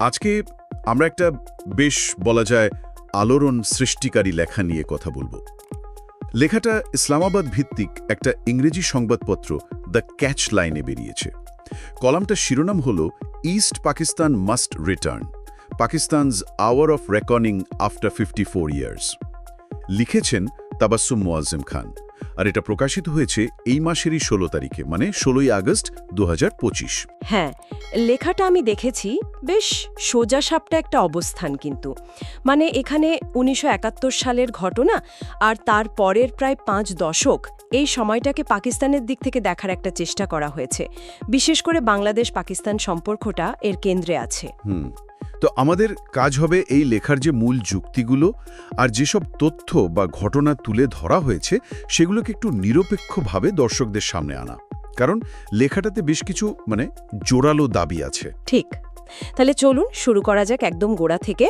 আজকে আমরা একটা বেশ বলা যায় আলোড়ন সৃষ্টিকারী লেখা নিয়ে কথা বলব। লেখাটা ইসলামাবাদ ভিত্তিক একটা ইংরেজি সংবাদপত্র দ্য ক্যাচ লাইনে বেরিয়েছে। কলামটার শিরোনাম হল, east Pakistan must return, Pakistan's hour of reckoning after fifty four years. লিখেছেন তাবাসুম মোয়াজ্জেম খান। আর এটা প্রকাশিত হয়েছে এই মাসেরই ষোলো তারিখে মানে ষোলোই আগস্ট দু হ্যাঁ লেখাটা আমি দেখেছি বেশ সোজাসাপটা একটা অবস্থান কিন্তু। মানে এখানে উনিশশো একাত্তর সালের ঘটনা আর তার পরের প্রায় পাঁচ দশক এই সময়টাকে পাকিস্তানের দিক থেকে দেখার একটা চেষ্টা করা হয়েছে। বিশেষ করে বাংলাদেশ পাকিস্তান সম্পর্কটা এর কেন্দ্রে আছে। হুম। তো আমাদের কাজ হবে এই লেখার যে মূল যুক্তিগুলো আর যেসব তথ্য বা ঘটনা তুলে ধরা হয়েছে, সেগুলোকে একটু নিরপেক্ষভাবে দর্শকদের সামনে আনা। কারণ লেখাটাতে বেশ কিছু মানে জোরালো দাবি আছে। ঠিক। তাহলে চলুন শুরু করা যাক একদম গোড়া থেকে।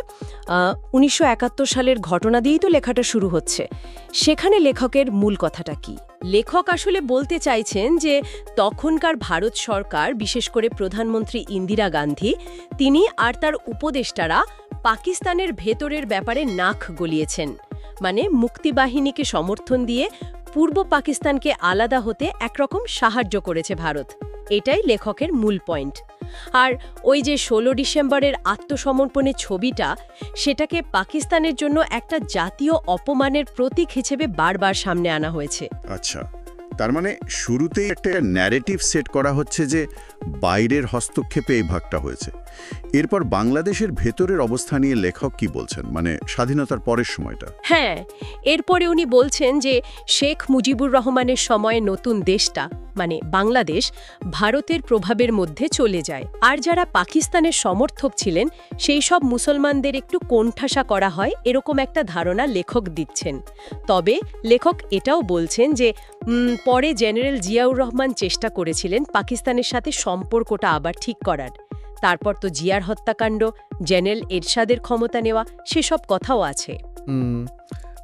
উনিশশো একাত্তর সালের ঘটনা দিয়েই তো লেখাটা শুরু হচ্ছে। সেখানে লেখকের মূল কথাটা কি? লেখক আসলে বলতে চাইছেন যে তখনকার ভারত সরকার, বিশেষ করে প্রধানমন্ত্রী ইন্দিরা গান্ধী, তিনি আর তার উপদেষ্টারা পাকিস্তানের ভেতরের ব্যাপারে নাক গলিয়েছেন। মানে মুক্তিবাহিনীকে সমর্থন দিয়ে পূর্ব পাকিস্তানকে আলাদা হতে একরকম সাহায্য করেছে ভারত। এটাই লেখকের মূল পয়েন্ট। আর ওই যে ষোলো ডিসেম্বরের আত্মসমর্পণের ছবিটা সেটাকে পাকিস্তানের জন্য একটা জাতীয় অপমানের প্রতীক হিসেবে বারবার সামনে আনা হয়েছে। আচ্ছা তার মানে শুরুতেই একটা ন্যারেটিভ সেট করা হচ্ছে যে বাইরের হস্তক্ষেপে এই ভাগটা হয়েছে। এরপর বাংলাদেশের ভেতরের অবস্থা নিয়ে লেখক কি বলছেন? মানে স্বাধীনতার পরের সময়টা। হ্যাঁ এরপরে উনি বলছেন যে শেখ মুজিবুর রহমানের সময়ে নতুন দেশটা মানে বাংলাদেশ, ভারতের প্রভাবের মধ্যে চলে যায়। আর যারা পাকিস্তানের সমর্থক ছিলেন, সেই সব মুসলমানদের একটু কোণঠাসা করা হয়, এরকম একটা ধারণা লেখক দিচ্ছেন। তবে লেখক এটাও বলছেন যে পরে জেনারেল জিয়াউর রহমান চেষ্টা করেছিলেন পাকিস্তানের সাথে সম্পর্কটা আবার ঠিক করার। তারপর তো জিয়ার হত্যাকাণ্ড, জেনারেল এরশাদের ক্ষমতা নেওয়া, সেসব কথাও আছে।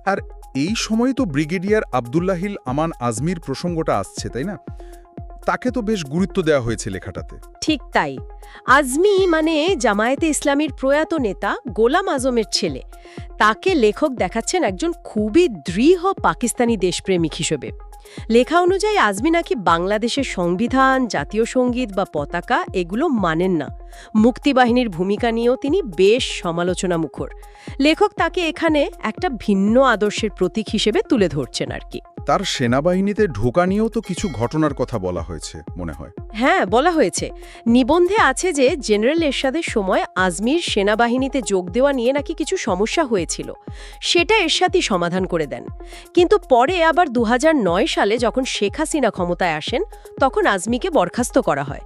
আর এই সময় তো ব্রিগেডিয়ার আবদুল্লাহিল আমান আজমির প্রসঙ্গটা আসছে, তাই না? তাকে তো বেশ গুরুত্ব দেওয়া হয়েছে লেখাটাতে। ঠিক তাই। আজমি মানে জামায়াতে ইসলামীর প্রয়াত নেতা গোলাম আজমের ছেলে। তাকে লেখক দেখাচ্ছেন একজন খুবই দৃঢ় পাকিস্তানি দেশপ্রেমিক হিসেবে। লেখা অনুযায়ী আজমি নাকি বাংলাদেশের সংবিধান, জাতীয় সংগীত বা পতাকা এগুলো মানেন না। মুক্তিবাহিনীর ভূমিকা নিয়েও তিনি বেশ সমালোচনা মুখর লেখক তাকে এখানে একটা ভিন্ন আদর্শের প্রতীক হিসেবে তুলে ধরছেন আর কি। তার সেনাবাহিনীতে ঢোকা নিয়েও তো কিছু ঘটনার কথা বলা হয়েছে মনে হয়। হ্যাঁ বলা হয়েছে। নিবন্ধে আছে যে জেনারেল এরশাদের সময় আজমির সেনাবাহিনীতে যোগ দেওয়া নিয়ে নাকি কিছু সমস্যা হয়েছিল। সেটা এরশাদই সমাধান করে দেন। কিন্তু পরে আবার দু হাজার নয় সালে যখন শেখ হাসিনা ক্ষমতায় আসেন তখন আজমিকে বরখাস্ত করা হয়।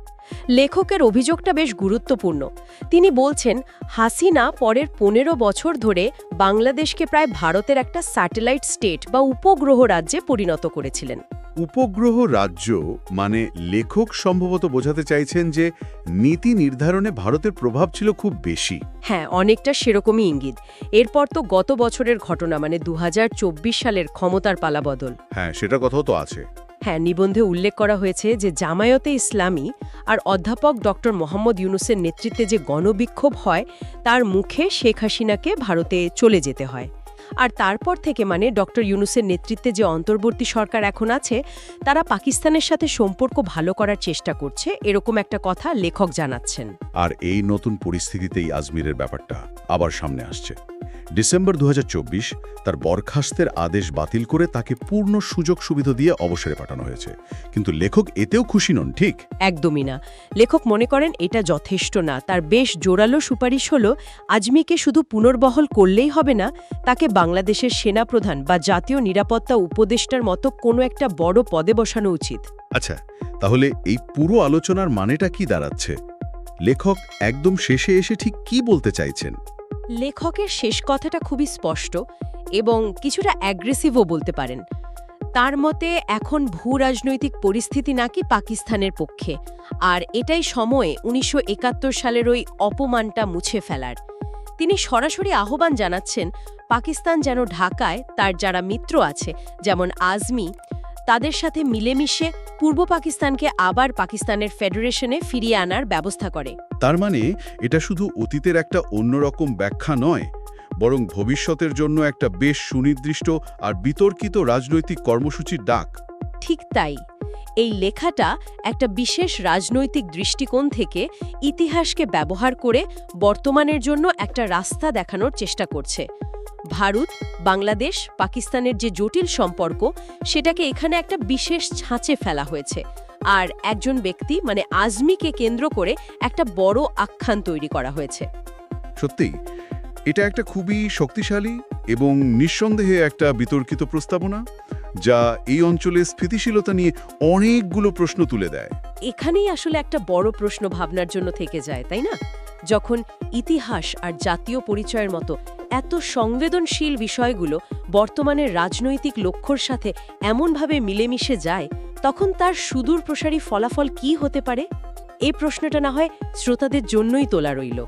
লেখকের অভিযোগটা বেশ গুরুত্বপূর্ণ। তিনি বলছেন হাসিনা পরের পনেরো বছর ধরে বাংলাদেশকে প্রায় ভারতের একটা স্যাটেলাইট স্টেট বা উপগ্রহ রাজ্যে পরিণত করেছিলেন। উপগ্রহ রাজ্য মানে লেখক সম্ভবত বোঝাতে চাইছেন যে নীতি নির্ধারণে ভারতের প্রভাব ছিল খুব বেশি। হ্যাঁ অনেকটা সেরকমই ইঙ্গিত। এরপর তো গত বছরের ঘটনা মানে দু হাজার চব্বিশ সালের ক্ষমতার পালাবদল। হ্যাঁ সেটা কথাও তো আছে। হ্যাঁ নিবন্ধে উল্লেখ করা হয়েছে যে জামায়াতে ইসলামী আর অধ্যাপক ডক্টর মোহাম্মদ ইউনুসের নেতৃত্বে যে গণবিক্ষোভ হয়, তার মুখে শেখ হাসিনাকে ভারতে চলে যেতে হয়। আর তারপর থেকে মানে ডক্টর ইউনুসের নেতৃত্বে যে অন্তর্বর্তী সরকার এখন আছে, তারা পাকিস্তানের সাথে সম্পর্ক ভালো করার চেষ্টা করছে, এরকম একটা কথা লেখক জানাচ্ছেন। আর এই নতুন পরিস্থিতিতেই আজমিরের ব্যাপারটা আবার সামনে আসছে। ডিসেম্বর দু হাজার চব্বিশ তার বরখাস্তের আদেশ বাতিল করে তাকে পূর্ণ সুযোগ সুবিধা দিয়ে অবসরে পাঠানো হয়েছে। কিন্তু লেখক এতেও খুশি নন ঠিক? একদমই না। লেখক মনে করেন এটা যথেষ্ট না। তার বেশ জোরালো সুপারিশ হল আজমিকে শুধু পুনর্বহল করলেই হবে না তাকে বাংলাদেশের সেনাপ্রধান বা জাতীয় নিরাপত্তা উপদেষ্টার মতো কোনো একটা বড় পদে বসানো উচিত। আচ্ছা তাহলে এই পুরো আলোচনার মানেটা কি দাঁড়াচ্ছে? লেখক একদম শেষে এসে ঠিক কি বলতে চাইছেন? লেখকের শেষ কথাটা খুবই স্পষ্ট এবং কিছুটা অ্যাগ্রেসিভও বলতে পারেন। তার মতে, এখন ভূ রাজনৈতিক পরিস্থিতি নাকি পাকিস্তানের পক্ষে, আর এটাই সময়ে উনিশশো একাত্তর সালের ওই অপমানটা মুছে ফেলার। তিনি সরাসরি আহ্বান জানাচ্ছেন, পাকিস্তান যেন ঢাকায় তার যারা মিত্র আছে, যেমন আজমি তাদের সাথে মিলেমিশে পূর্ব পাকিস্তানকে আবার পাকিস্তানের ফেডারেশনে ফিরিয়ে আনার ব্যবস্থা করে। তার মানে এটা শুধু অতীতের একটা অন্যরকম ব্যাখ্যা নয় বরং ভবিষ্যতের জন্য একটা বেশ সুনির্দিষ্ট আর বিতর্কিত রাজনৈতিক কর্মসূচির ডাক। ঠিক তাই। এই লেখাটা একটা বিশেষ রাজনৈতিক দৃষ্টিকোণ থেকে ইতিহাসকে ব্যবহার করে বর্তমানের জন্য একটা রাস্তা দেখানোর চেষ্টা করছে। ভারত, বাংলাদেশ, পাকিস্তানের যে জটিল সম্পর্ক, সেটাকে এখানে একটা বিশেষ ছাঁচে ফেলা হয়েছে। আর একজন ব্যক্তি মানে আজমিকে কেন্দ্র করে একটা বড় আখ্যান তৈরি করা হয়েছে। সত্যি, এটা একটা খুবই শক্তিশালী এবং নিঃসন্দেহে একটা বিতর্কিত প্রস্তাবনা। যা এই অঞ্চলের স্থিতিশীলতা নিয়ে অনেকগুলো প্রশ্ন তুলে দেয়। এখানেই আসলে একটা বড় প্রশ্ন ভাবনার জন্য থেকে যায়, তাই না? যখন ইতিহাস আর জাতীয় পরিচয়ের মতো এত সংবেদনশীল বিষয়গুলো বর্তমানের রাজনৈতিক লক্ষ্যর সাথে এমনভাবে মিলেমিশে যায়, তখন তার সুদূর প্রসারী ফলাফল কি হতে পারে? এই প্রশ্নটা না হয় শ্রোতাদের জন্যই তোলা রইল।